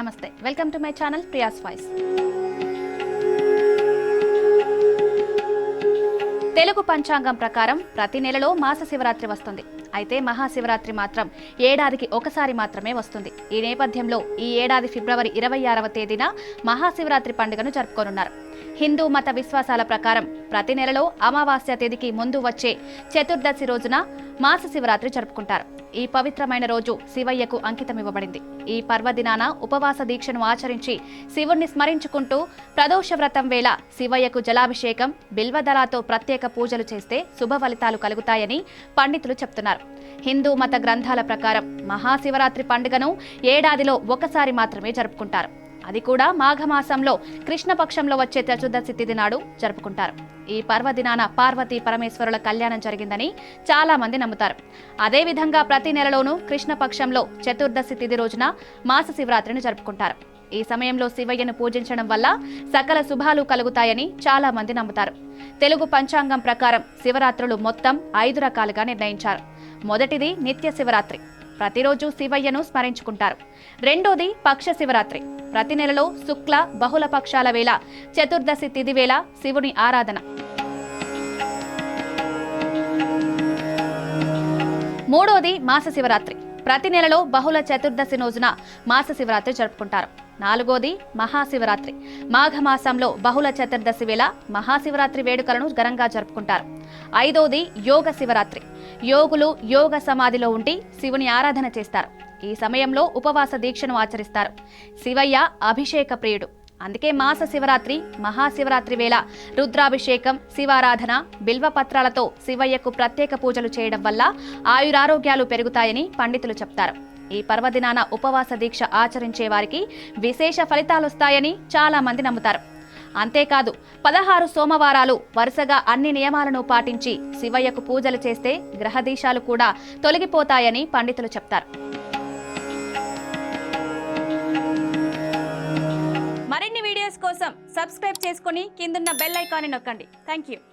నమస్తే. Welcome to my channel Priya's voice Telugu పంచాంగం ప్రకారం ప్రతి నెలలో మాస శివరాత్రి వస్తుంది. అయితే మహాశివరాత్రి మాత్రం ఏడాదికి ఒకసారి మాత్రమే వస్తుంది. ఈ నేపథ్యంలో ఈ ఏడాది ఫిబ్రవరి ఇరవై ఆరవ తేదీన మహాశివరాత్రి పండుగను జరుపుకోనున్నారు. హిందూ మత విశ్వాసాల ప్రకారం ప్రతి నెలలో అమావాస్య తేదీకి ముందు వచ్చే చతుర్దశి రోజున మాస శివరాత్రి జరుపుకుంటారు. ఈ పవిత్రమైన రోజు శివయ్యకు అంకితమివ్వబడింది ఈ పర్వదినాన ఉపవాస దీక్షను ఆచరించి శివుణ్ణి స్మరించుకుంటూ ప్రదోష వ్రతం వేళ శివయ్యకు జలాభిషేకం బిల్వదళాతో ప్రత్యేక పూజలు చేస్తే శుభ ఫలితాలు కలుగుతాయని పండితులు చెప్తున్నారు. హిందూ మత గ్రంథాల ప్రకారం మహాశివరాత్రి పండుగను ఏడాదిలో ఒకసారి మాత్రమే జరుపుకుంటారు. అది కూడా మాఘమాసంలో. కృష్ణపక్షంలో వచ్చే చతుర్దశి తిథి నాడు జరుపుకుంటారు. ఈ పర్వదినాన పార్వతీ పరమేశ్వరుల కళ్యాణం జరిగిందని చాలా మంది నమ్ముతారు. అదేవిధంగా ప్రతి నెలలోనూ కృష్ణపక్షంలో చతుర్దశి తిథి రోజున మాస శివరాత్రిని జరుపుకుంటారు. ఈ సమయంలో శివయ్యను పూజించడం వల్ల సకల శుభాలు కలుగుతాయని చాలా మంది నమ్ముతారు. తెలుగు పంచాంగం ప్రకారం శివరాత్రులు మొత్తం ఐదు రకాలుగా నిర్ణయించారు. మొదటిది నిత్య శివరాత్రి. ప్రతిరోజు శివయ్యను స్మరించుకుంటారు. రెండోది పక్ష శివరాత్రి. ప్రతి నెలలో శుక్ల బహుళ పక్షాల వేళ చతుర్దశి తిథి వేళ శివుని ఆరాధన. మూడోది మాస శివరాత్రి. ప్రతి నెలలో బహుళ చతుర్దశి రోజున మాస శివరాత్రి జరుపుకుంటారు. నాలుగోది మహాశివరాత్రి మాఘమాసంలో బహుళ చతుర్దశి వేళ మహాశివరాత్రి వేడుకలను ఘనంగా జరుపుకుంటారు. ఐదోది యోగ శివరాత్రి. యోగులు యోగ సమాధిలో ఉండి శివుని ఆరాధన చేస్తారు. ఈ సమయంలో ఉపవాస దీక్షను ఆచరిస్తారు. శివయ్య అభిషేక ప్రియుడు. అందుకే మాస శివరాత్రి మహాశివరాత్రి వేళ రుద్రాభిషేకం శివారాధన బిల్వపత్రాలతో శివయ్యకు ప్రత్యేక పూజలు చేయడం వల్ల ఆయురారోగ్యాలు పెరుగుతాయని పండితులు చెప్తారు. ఈ పర్వదినాన ఉపవాస దీక్ష ఆచరించే వారికి విశేష ఫలితాలొస్తాయని చాలా మంది నమ్ముతారు. అంతేకాదు పదహారు సోమవారాలు వరుసగా అన్ని నియమాలను పాటించి శివయ్యకు పూజలు చేస్తే గ్రహదీశాలు కూడా తొలగిపోతాయని పండితులు చెప్తారు. కోసం సబ్స్క్రైబ్ చేసుకుని కిందున్న బెల్ ఐకాన్ని నొక్కండి. Thank you